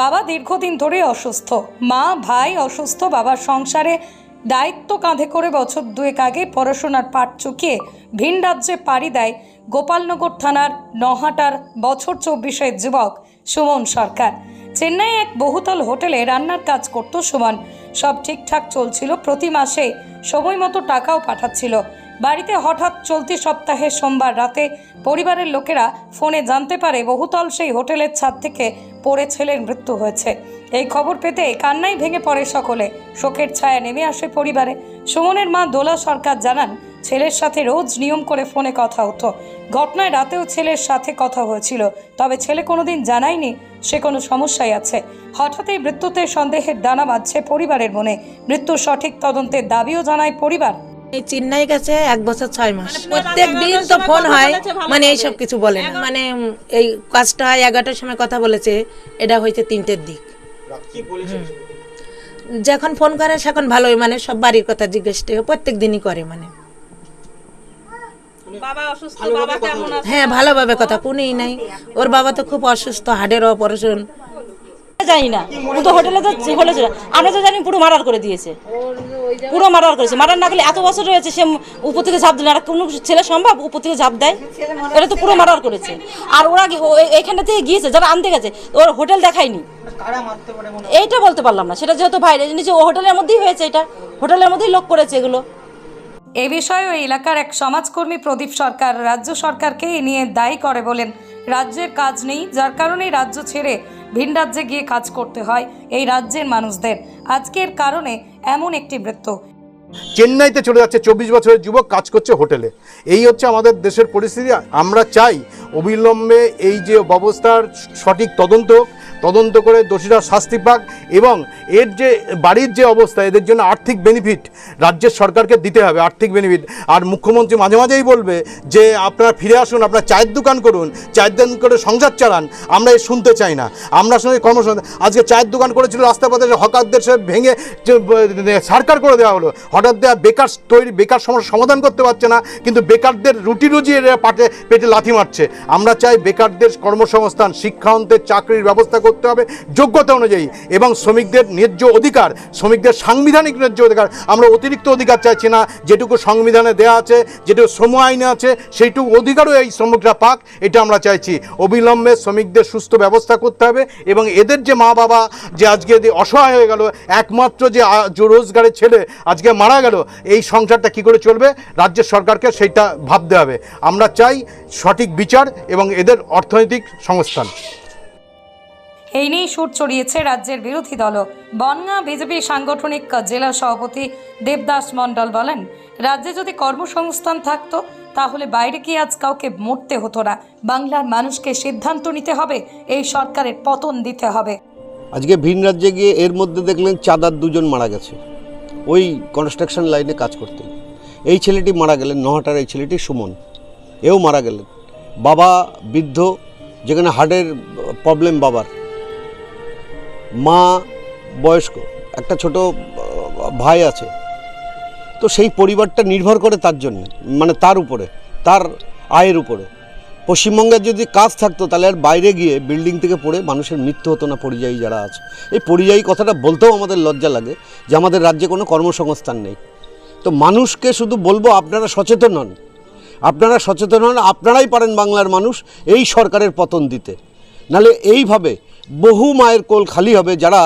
বাবা দীর্ঘদিন ধরে অসুস্থ। মা, ভাই অসুস্থ, বাবার সংসারে দায়িত্ব কাঁধে করে বছর দুয়েক আগে পড়াশোনার পাঠ চুকিয়ে ভিন রাজ্যে পাড়ি দেয় গোপালনগর থানার নহাটার বছর চব্বিশের যুবক সুমন সরকার। চেন্নাই এক বহুতল হোটেলে রান্নার কাজ করত সুমন। সব ঠিকঠাক চলছিল, প্রতি মাসে সময় মতো টাকাও পাঠাচ্ছিল। বাড়িতে হঠাৎ চলতি সপ্তাহে সোমবার রাতে পরিবারের লোকেরা ফোনে জানতে পারে বহুতল সেই হোটেলের ছাদ থেকে পড়ে ছেলের মৃত্যু হয়েছে। এই খবর পেতে কান্নাই ভেঙে পড়ে সকলে। শোকের ছায়া নেমে আসে পরিবারে। সুমনের মা দোলা সরকার জানান, ছেলের সাথে রোজ নিয়ম করে ফোনে কথা হতো। ঘটনায় রাতেও ছেলের সাথে কথা হয়েছিল, তবে ছেলে কোনোদিন জানায়নি সে কোনো সমস্যায় আছে। হঠাৎ এই মৃত্যুতে সন্দেহের দানা বাঁধছে পরিবারের মনে। মৃত্যুর সঠিক তদন্তের দাবিও জানায় পরিবার। এই চেন্নাই গেছে এক বছর ছয় মাস। প্রত্যেক দিন তো ফোন হয় মানে এইসব কিছু বলে না। মানে এই কাজটা হয় এগারোটার সময় কথা বলেছে এটা হয়েছে তিনটের দিক। যখন ফোন করে সেখন ভালোই মানে সব বাড়ির কথা জিজ্ঞেস প্রত্যেক দিনই করে মানে। বাবা অসুস্থ বাবা কেমন আছে? হ্যাঁ ভালোভাবে কথা কোনই নাই। ওর বাবা তো খুব অসুস্থ হার্টের অপারেশন। জানি না ও তো হোটেলে তো বলেছিল। আমরা তো জানি পুরো মার্ডার করে দিয়েছে। পুরো মার্ডার করেছে। মার্ডার না করলে এত বছর রয়েছে সে উপর থেকে ঝাঁপ দিল। আর কোনো ছেলে সম্ভব উপর থেকে ঝাঁপ দেয়? এটা তো পুরো মার্ডার করেছে। আর ওরা এখানে থেকে গিয়েছে? যারা আনতে গেছে, ওর হোটেল দেখায়নি। এইটা বলতে পারলাম না। সেটা যেহেতু বাইরে নিচে ও হোটেলের মধ্যেই হয়েছে এটা। হোটেলের মধ্যেই লোক করেছে এগুলো। এ বিষয়ে ওই এলাকার এক সমাজকর্মী প্রদীপ সরকার রাজ্য সরকারকে এ নিয়ে দায়ী করে বলেন। রাজ্যের কাজ নেই, যার কারণে রাজ্য ছেড়ে ভিন রাজ্যে গিয়ে কাজ করতে হয় এই রাজ্যের মানুষদের। আজকের কারণে এমন একটি বৃত্ত। চেন্নাইতে চলে যাচ্ছে চব্বিশ বছরের যুবক কাজ করছে হোটেলে। এই হচ্ছে আমাদের দেশের পরিস্থিতি। আমরা চাই অবিলম্বে এই যে ব্যবস্থার সঠিক তদন্ত তদন্ত করে দোষীরা শাস্তি পাক এবং এর যে বাড়ির যে অবস্থা, এদের জন্য আর্থিক বেনিফিট রাজ্যের সরকারকে দিতে হবে, আর্থিক বেনিফিট আর মুখ্যমন্ত্রী মাঝে মাঝেই বলবে যে, আপনারা ফিরে আসুন, আপনারা চায়ের দোকান করুন, চায়ের দোকান করে সংসার চালান, আমরা এ শুনতে চাই না। আমরা শুনে কর্মসংস্থান, আজকে চায়ের দোকান করেছিল রাস্তা পথে হকারদের সে ভেঙে সারকার করে দেওয়া হলো। হঠাৎ দেওয়া বেকার তৈরি, বেকার সমস্যার সমাধান করতে পারছে না, কিন্তু বেকারদের রুটি রুজি এরা পাটে, পেটে লাথি মারছে। আমরা চাই বেকারদের কর্মসংস্থান শিক্ষান্তের চাকরির ব্যবস্থা করতে হবে যোগ্যতা অনুযায়ী এবং শ্রমিকদের ন্যায্য অধিকার, শ্রমিকদের সাংবিধানিক ন্যায্য অধিকার আমরা অতিরিক্ত অধিকার চাইছি না। যেটুকু সংবিধানে দেওয়া আছে, যেটুকু শ্রম আইনে আছে, সেইটুকু অধিকারও এই শ্রমিকরা পাক, এটা আমরা চাইছি। অবিলম্বে শ্রমিকদের সুস্থ ব্যবস্থা করতে হবে এবং এদের যে মা বাবা যে আজকে অসহায় হয়ে গেল, একমাত্র যে রোজগারের ছেলে আজকে মারা গেল, এই সংসারটা কি করে চলবে? রাজ্যের সরকারকে সেইটা ভাবতে হবে। আমরা চাই সঠিক বিচার এবং এদের অর্থনৈতিক সংস্থান। এই নিয়েই সুর চড়িয়েছে রাজ্যের বিরোধী দল বনগাঁ বিজেপি সাংগঠনিক জেলা সভাপতি দেবদাস মণ্ডল বলেন রাজ্যে যদি কর্মসংস্থান থাকতো তাহলে বাইরে গিয়ে আজ কাউকে মরতে হতো না? বাংলার মানুষকে সিদ্ধান্ত নিতে হবে এই সরকারের পতন দিতে হবে। আজকে ভিন রাজ্যে গিয়ে এর মধ্যে দেখলেন চাঁদার দুজন মারা গেছে। ওই কনস্ট্রাকশন লাইনে কাজ করতে এই ছেলেটি মারা গেলেন নহাটার এই ছেলেটি সুমন। এও মারা গেলেন। বাবা বৃদ্ধ, যেখানে হার্টের প্রবলেম বাবার। মা বয়স্ক, একটা ছোট ভাই আছে। তো সেই পরিবারটা নির্ভর করে তার জন্য মানে তার উপরে, তার আয়ের উপরে। পশ্চিমবঙ্গের যদি কাজ থাকতো, তাহলে আর বাইরে গিয়ে বিল্ডিং থেকে পড়ে মানুষের মৃত্যু হতো না পরিযায়ী যারা আছে। এই পরিযায়ী কথাটা বলতেও আমাদের লজ্জা লাগে যে আমাদের রাজ্যে কোনো কর্মসংস্থান নেই। তো মানুষকে শুধু বলব, আপনারা সচেতন হন। আপনারা সচেতন হন, আপনারাই পারেন বাংলার মানুষ এই সরকারের পতন দিতে। নালে এইভাবে বহু মায়ের কোল খালি হবে যারা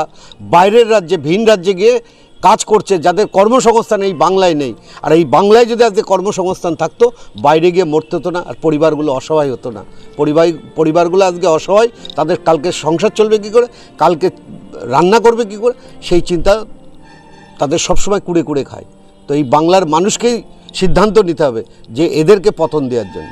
বাইরের রাজ্যে, ভিন রাজ্যে গিয়ে কাজ করছে, যাদের কর্মসংস্থান এই বাংলায় নেই। আর এই বাংলায় যদি আজকে কর্মসংস্থান থাকতো, বাইরে গিয়ে মরতে হতো না, আর পরিবারগুলো অসহায় হতো না। পরিবার পরিবারগুলো আজকে অসহায়, তাদের কালকে সংসার চলবে কী করে, কালকে রান্না করবে কী করে, সেই চিন্তা তাদের সবসময় কুড়ে কুড়ে খায়। তো এই বাংলার মানুষকেই সিদ্ধান্ত নিতে হবে যে এদেরকে পতন দেওয়ার জন্য।